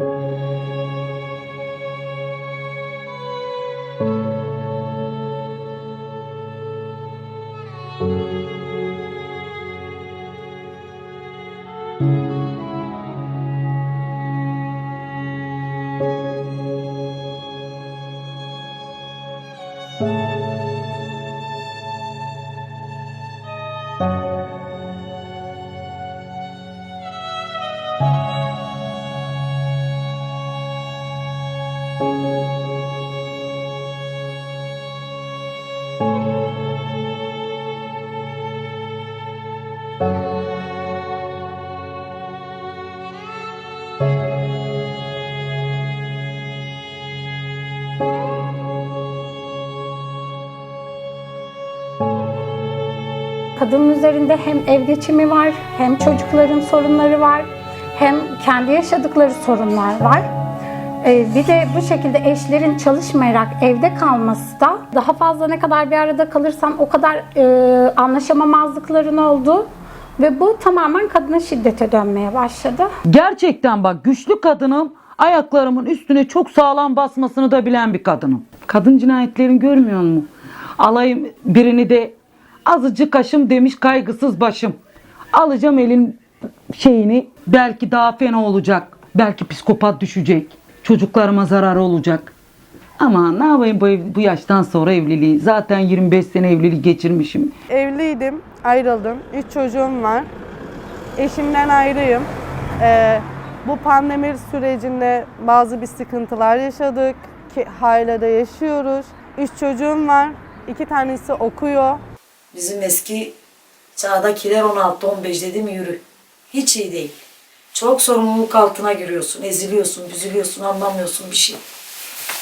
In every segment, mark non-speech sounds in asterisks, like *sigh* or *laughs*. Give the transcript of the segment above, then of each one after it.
Kadının üzerinde hem ev geçimi var, hem çocukların sorunları var, hem kendi yaşadıkları sorunlar var. Ee, bir de bu şekilde eşlerin çalışmayarak evde kalması da daha fazla ne kadar bir arada kalırsam o kadar e, anlaşamamazlıkların oldu ve bu tamamen kadına şiddete dönmeye başladı. Gerçekten bak güçlü kadınım ayaklarımın üstüne çok sağlam basmasını da bilen bir kadınım. Kadın cinayetlerini görmüyor musun? Alayım birini de azıcık kaşım demiş kaygısız başım. Alacağım elin şeyini belki daha fena olacak. Belki psikopat düşecek. Çocuklarıma zararı olacak. Ama ne yapayım bu, ev- bu yaştan sonra evliliği. Zaten 25 sene evlilik geçirmişim. Evliydim, ayrıldım. Üç çocuğum var. Eşimden ayrıyım. Ee, bu pandemi sürecinde bazı bir sıkıntılar yaşadık. Ki hala da yaşıyoruz. Üç çocuğum var. İki tanesi okuyor. Bizim eski çağdakiler 16-15 dedi mi yürü. Hiç iyi değil. Çok sorumluluk altına giriyorsun, eziliyorsun, büzülüyorsun, anlamıyorsun bir şey.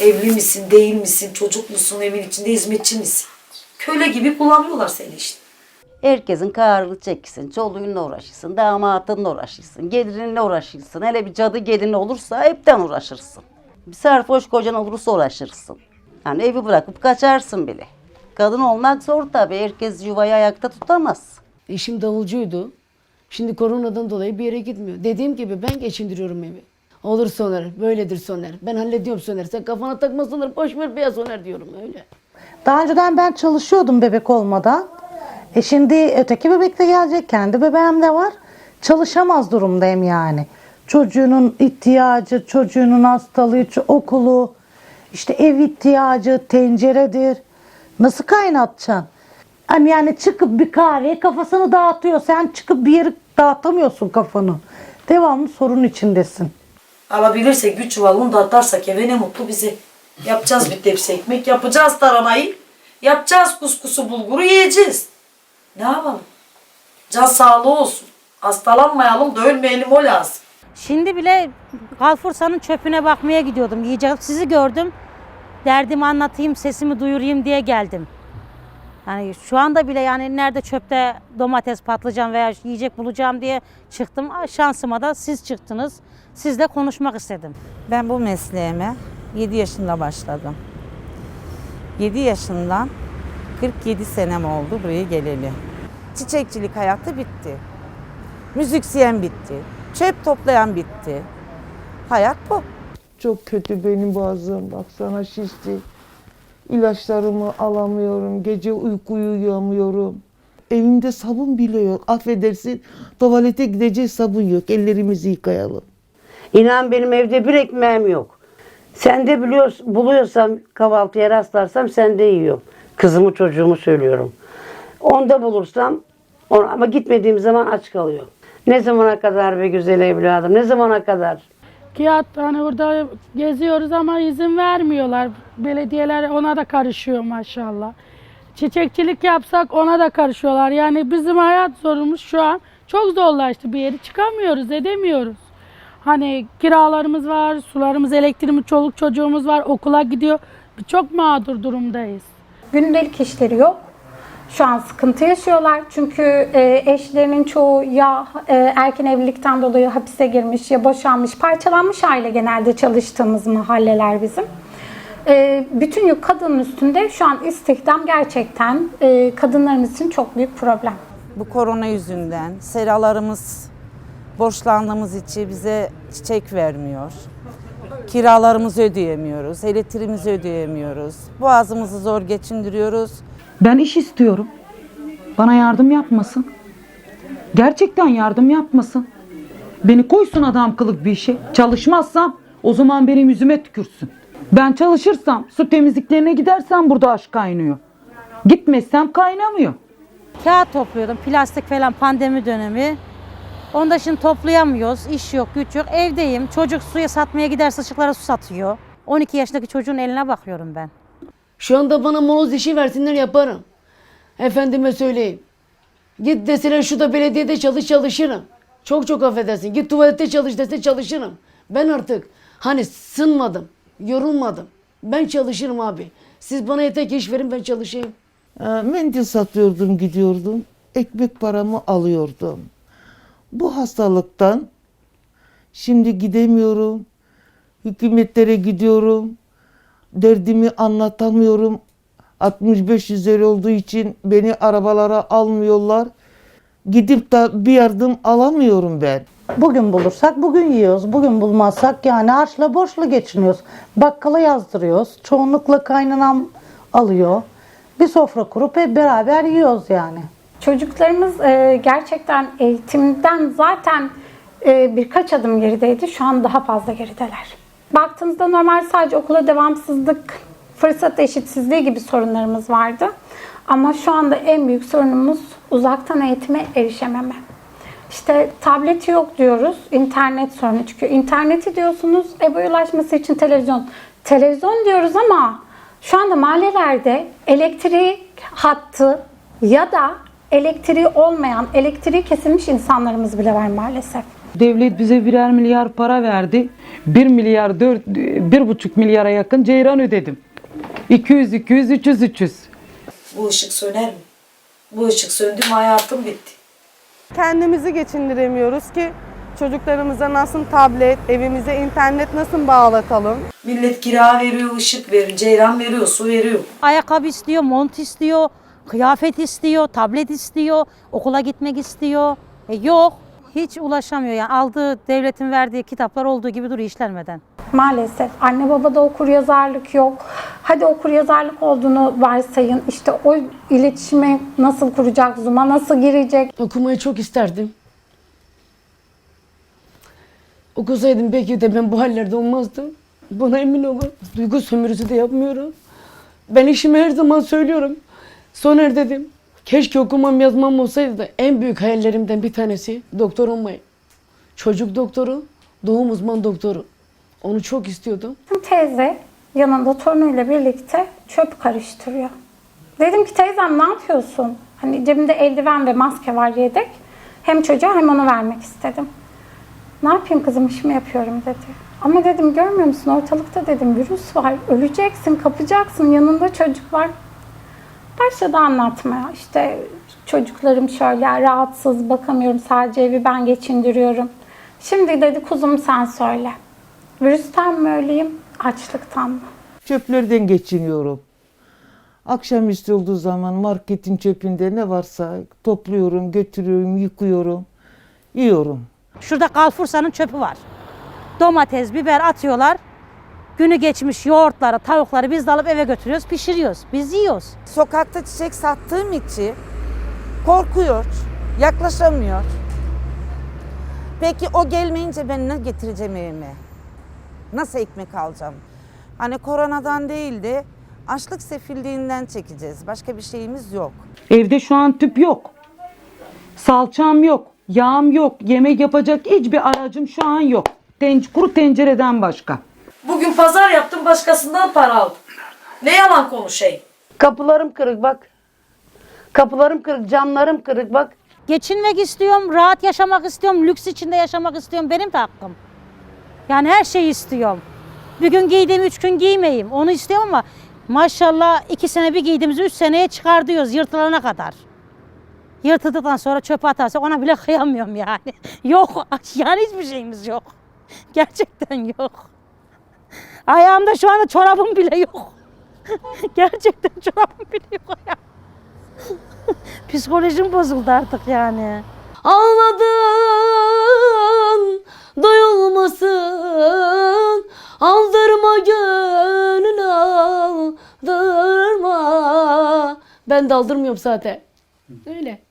Evli misin, değil misin, çocuk musun, evin içinde hizmetçi misin? Köle gibi kullanıyorlar seni işte. Herkesin kararını çeksin, çoluğunla uğraşırsın, damatınla uğraşırsın, gelininle uğraşırsın. Hele bir cadı gelin olursa hepten uğraşırsın. Bir sarhoş kocan olursa uğraşırsın. Yani evi bırakıp kaçarsın bile. Kadın olmak zor tabii. Herkes yuvayı ayakta tutamaz. Eşim davulcuydu. Şimdi koronadan dolayı bir yere gitmiyor. Dediğim gibi ben geçindiriyorum evi. Olur Soner, böyledir Soner. Ben hallediyorum Soner. Sen kafana takma Soner, boş ver beyaz Soner diyorum öyle. Daha önceden ben çalışıyordum bebek olmadan. E şimdi öteki bebek de gelecek. Kendi bebeğim de var. Çalışamaz durumdayım yani. Çocuğunun ihtiyacı, çocuğunun hastalığı, okulu, işte ev ihtiyacı, tenceredir. Nasıl kaynatacaksın? Hani yani çıkıp bir kahveye kafasını dağıtıyor. Sen çıkıp bir yere dağıtamıyorsun kafanı. Devamlı sorun içindesin. Alabilirsek bir çuval un da atarsak eve ne mutlu bize. Yapacağız bir tepsi ekmek, yapacağız taramayı, yapacağız kuskusu bulguru yiyeceğiz. Ne yapalım? Can sağlığı olsun. Hastalanmayalım da ölmeyelim o lazım. Şimdi bile Galfursa'nın çöpüne bakmaya gidiyordum. Yiyeceğim. Sizi gördüm. Derdimi anlatayım, sesimi duyurayım diye geldim. Yani şu anda bile yani nerede çöpte domates, patlıcan veya yiyecek bulacağım diye çıktım. Şansıma da siz çıktınız. Sizle konuşmak istedim. Ben bu mesleğime 7 yaşında başladım. 7 yaşından 47 senem oldu buraya geleli. Çiçekçilik hayatı bitti. Müzisyen bitti. Çöp toplayan bitti. Hayat bu. Çok kötü benim boğazım. Baksana şişti. İlaçlarımı alamıyorum. Gece uyku uyuyamıyorum. Evimde sabun bile yok. Affedersin tuvalete gidecek sabun yok. Ellerimizi yıkayalım. İnan benim evde bir ekmeğim yok. Sen de biliyorsun, buluyorsam kahvaltıya rastlarsam sen de yiyorum. Kızımı çocuğumu söylüyorum. Onda bulursam ama gitmediğim zaman aç kalıyorum. Ne zamana kadar be güzel evladım ne zamana kadar? Kağıt hani orada geziyoruz ama izin vermiyorlar. Belediyeler ona da karışıyor maşallah. Çiçekçilik yapsak ona da karışıyorlar. Yani bizim hayat zorumuz şu an çok zorlaştı. Bir yere çıkamıyoruz, edemiyoruz. Hani kiralarımız var, sularımız, elektriğimiz, çoluk çocuğumuz var, okula gidiyor. Çok mağdur durumdayız. Gündelik işleri yok. Şu an sıkıntı yaşıyorlar çünkü e, eşlerinin çoğu ya e, erken evlilikten dolayı hapise girmiş ya boşanmış, parçalanmış aile genelde çalıştığımız mahalleler bizim. E, bütün yük kadının üstünde şu an istihdam gerçekten kadınlarımız için çok büyük problem. Bu korona yüzünden seralarımız borçlandığımız için bize çiçek vermiyor. Kiralarımızı ödeyemiyoruz, elektriğimizi ödeyemiyoruz. Boğazımızı zor geçindiriyoruz. Ben iş istiyorum. Bana yardım yapmasın. Gerçekten yardım yapmasın. Beni koysun adam kılık bir işe. Çalışmazsam o zaman benim yüzüme tükürsün. Ben çalışırsam, su temizliklerine gidersem burada aşk kaynıyor. Gitmezsem kaynamıyor. Kağıt topluyordum. Plastik falan pandemi dönemi. Onu da şimdi toplayamıyoruz. İş yok, güç yok. Evdeyim. Çocuk suya satmaya giderse ışıklara su satıyor. 12 yaşındaki çocuğun eline bakıyorum ben. Şu anda bana moloz işi versinler yaparım. Efendime söyleyeyim. Git deseler şu da belediyede çalış çalışırım. Çok çok affedersin. Git tuvalette çalış dese çalışırım. Ben artık hani sınmadım, yorulmadım. Ben çalışırım abi. Siz bana yeter iş verin ben çalışayım. Ee, Mendil satıyordum gidiyordum. Ekmek paramı alıyordum. Bu hastalıktan şimdi gidemiyorum. Hükümetlere gidiyorum. Derdimi anlatamıyorum. 65 üzeri olduğu için beni arabalara almıyorlar. Gidip de bir yardım alamıyorum ben. Bugün bulursak bugün yiyoruz. Bugün bulmazsak yani harçla borçla geçiniyoruz. Bakkala yazdırıyoruz. Çoğunlukla kaynanam alıyor. Bir sofra kurup hep beraber yiyoruz yani. Çocuklarımız e, gerçekten eğitimden zaten e, birkaç adım gerideydi. Şu an daha fazla gerideler. Baktığımızda normal sadece okula devamsızlık, fırsat eşitsizliği gibi sorunlarımız vardı. Ama şu anda en büyük sorunumuz uzaktan eğitime erişememe. İşte tableti yok diyoruz, internet sorunu çıkıyor. İnterneti diyorsunuz, eve ulaşması için televizyon. Televizyon diyoruz ama şu anda mahallelerde elektrik hattı ya da elektriği olmayan, elektriği kesilmiş insanlarımız bile var maalesef. Devlet bize birer milyar para verdi. 1 milyar 4 bir buçuk milyara yakın ceyran ödedim. 200 200 300 300. Bu ışık söner mi? Bu ışık söndü mü hayatım bitti. Kendimizi geçindiremiyoruz ki çocuklarımıza nasıl tablet, evimize internet nasıl bağlatalım? Millet kira veriyor, ışık veriyor, ceyran veriyor, su veriyor. Ayakkabı istiyor, mont istiyor, kıyafet istiyor, tablet istiyor, okula gitmek istiyor. E yok. Hiç ulaşamıyor yani aldığı devletin verdiği kitaplar olduğu gibi duruyor işlenmeden. Maalesef anne babada okur yazarlık yok. Hadi okur yazarlık olduğunu varsayın. İşte o iletişimi nasıl kuracak, Zoom'a nasıl girecek? Okumayı çok isterdim. Okusaydım belki de ben bu hallerde olmazdım. Buna emin olun. Duygu sömürüsü de yapmıyorum. Ben işimi her zaman söylüyorum. Soner dedim. Keşke okumam yazmam olsaydı da en büyük hayallerimden bir tanesi doktor olmayı. Çocuk doktoru, doğum uzman doktoru. Onu çok istiyordum. Teyze yanında torunuyla birlikte çöp karıştırıyor. Dedim ki teyzem ne yapıyorsun? Hani cebimde eldiven ve maske var yedek. Hem çocuğa hem ona vermek istedim. Ne yapayım kızım işimi yapıyorum dedi. Ama dedim görmüyor musun ortalıkta dedim virüs var. Öleceksin kapacaksın yanında çocuk var. Başladı anlatmaya işte çocuklarım şöyle rahatsız bakamıyorum sadece evi ben geçindiriyorum. Şimdi dedi kuzum sen söyle. Virüsten mi öleyim açlıktan mı? Çöplerden geçiniyorum. Akşamüstü olduğu zaman marketin çöpünde ne varsa topluyorum, götürüyorum, yıkıyorum, yiyorum. Şurada Kalfursa'nın çöpü var. Domates, biber atıyorlar. Günü geçmiş yoğurtları, tavukları biz de alıp eve götürüyoruz, pişiriyoruz. Biz yiyoruz. Sokakta çiçek sattığım için korkuyor, yaklaşamıyor. Peki o gelmeyince ben ne getireceğim evime? Nasıl ekmek alacağım? Hani koronadan değil de açlık sefilliğinden çekeceğiz. Başka bir şeyimiz yok. Evde şu an tüp yok. Salçam yok. Yağım yok. Yemek yapacak hiçbir aracım şu an yok. Ten- kuru tencereden başka. Bugün pazar yaptım, başkasından para aldım. Ne yalan konuşayım. Kapılarım kırık bak. Kapılarım kırık, camlarım kırık bak. Geçinmek istiyorum, rahat yaşamak istiyorum, lüks içinde yaşamak istiyorum. Benim de hakkım. Yani her şeyi istiyorum. Bir gün giydiğim üç gün giymeyeyim. Onu istiyorum ama maşallah iki sene bir giydiğimizi üç seneye çıkar diyoruz yırtılana kadar. Yırtıldıktan sonra çöpe atarsak ona bile kıyamıyorum yani. *laughs* yok yani hiçbir şeyimiz yok. Gerçekten yok. Ayağımda şu anda çorabım bile yok. *laughs* Gerçekten çorabım bile yok. *laughs* Psikolojim bozuldu artık yani. Ağladın duyulmasın Aldırma gönül aldırma Ben de aldırmıyorum zaten. Öyle.